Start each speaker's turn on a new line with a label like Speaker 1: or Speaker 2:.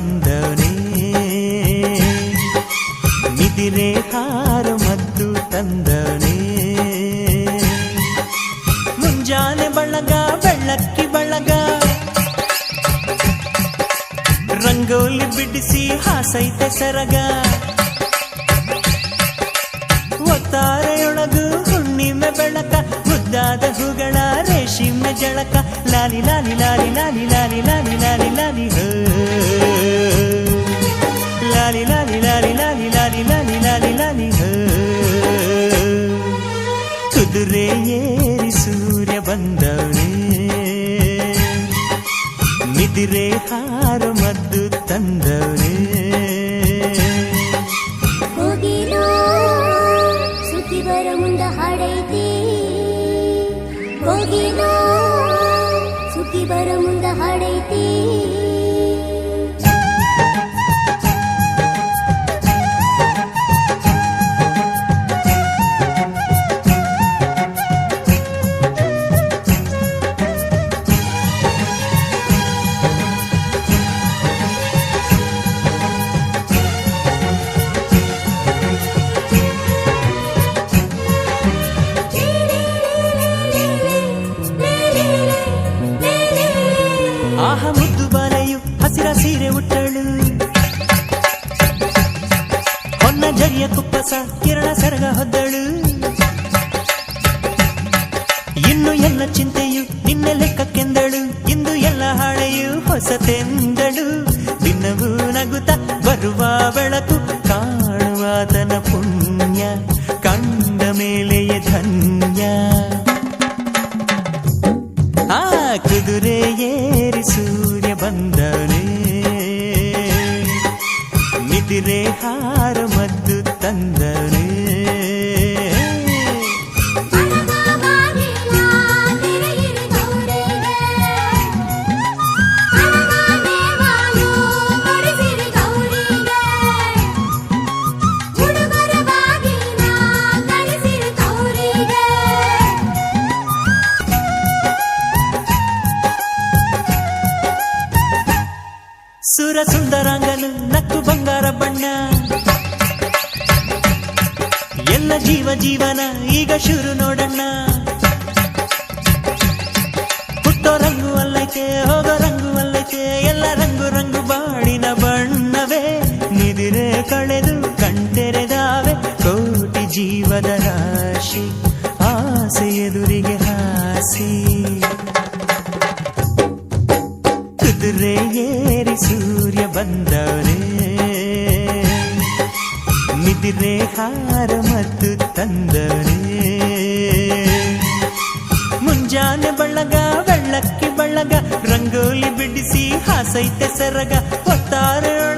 Speaker 1: ಬಂದವನೇ ನಿದಿರೆ ಹಾರು ಮದ್ದು ತಂದವನೇ ಮುಂಜಾನೆ ಬಳಗ ಬೆಳ್ಳಕ್ಕಿ ಬಳಗ ರಂಗೋಲಿ ಬಿಡಿಸಿ ಹಾಸೈತೆ ಸರಗ ಒತ್ತಾರೆಯೊಳಗು ಹುಣ್ಣಿಮೆ ಬೆಳಕ ಮುದ್ದಾದ ಹೂಗಳ ರೇಷಿಮೆ ಜಳಕ ಲಾಲಿ ಲಾಲಿ ಲಾಲಿ ಲಾಲಿ ಲಾಲಿ ಲಾಲಿ ಲಾಲಿ ಲಾಲಿ ಹೋ. ಲಾಲಿ ಲಾಲಿ ಲಾಲಿ ಲಾಲಿ ಲಾಲಿ ಲಾಲಿ ಲಾಲಿ ಲಾಲಿ ಹೋ. ಕುದುರೆ ಏರಿ ಸೂರ್ಯ ಬಂದವನೇ ನಿದಿರೆ ಹಾರು ಮದ್ದು ತಂದವನೇ ಉಟ್ಟಳು ಹೊನ್ನ ಜರಿಯ ಕುಪ್ಪಸ ಕಿರಣ ಸರಗ ಹೊದ್ದಳು. ಇನ್ನು ಎಲ್ಲ ಚಿಂತೆಯು ನಿನ್ನೆ ಲೆಕ್ಕಕ್ಕೆಂದಳು. ಇಂದು ಎಲ್ಲ ಹಾಳೆಯು ಹೊಸತೆಂದಳು ದಿನವೂ ನಗುತ್ತ ಬರುವ ಬೆಳಕು ಕಾಣುವಾತನ ಪುಣ್ಯ, ಕಂಡ ಮೇಲೆಯೇ ಧನ್ಯ. ಆ ಕುದುರೆ ಏರಿ ಸೂರ್ಯ ಬಂದವನೇ. ಕುದುರೆ ಹಾರ ಮತ್ತು ತಂದ ಸುರ ಸುಂದರಾಂಗನು ನಕ್ಕು ಬಂಗಾರ ಬಣ್ಣ. ಎಲ್ಲ ಜೀವ ಜೀವನ ಈಗ ಶುರು ನೋಡಣ್ಣ. ಹುಟ್ಟೋ ರಂಗು ಅಲ್ಲೈತೆ, ಹೋಗೋ ರಂಗು ಅಲ್ಲೈತೆ, ಎಲ್ಲ ರಂಗು ರಂಗು ಬಾಳಿನ ಬಣ್ಣವೇ. ನಿದಿರೆ ಕಳೆದು ಕಣ್ತೆರೆದಾವೆ ಕೋಟಿ ಜೀವದ ರಾಶಿ, ಆಸೆ ಎದುರಿಗೆ ಹಾಸಿ. ಕುದುರೆ ಏರಿ ಸೂರ್ಯ ಬಂದವರೇ. ನಿದಿರೆ ಹಾರ ಮತ್ತು ತಂದವರೇ. ಮುಂಜಾನೆ ಬಳ್ಳಗ ಬೆಳ್ಳಕ್ಕಿ ಬಳ್ಳಗ ರಂಗೋಲಿ ಬಿಡಿಸಿ ಹಾಸೈತೆ ಸರಗ ಒತ್ತಾರೆಯೊಳಗು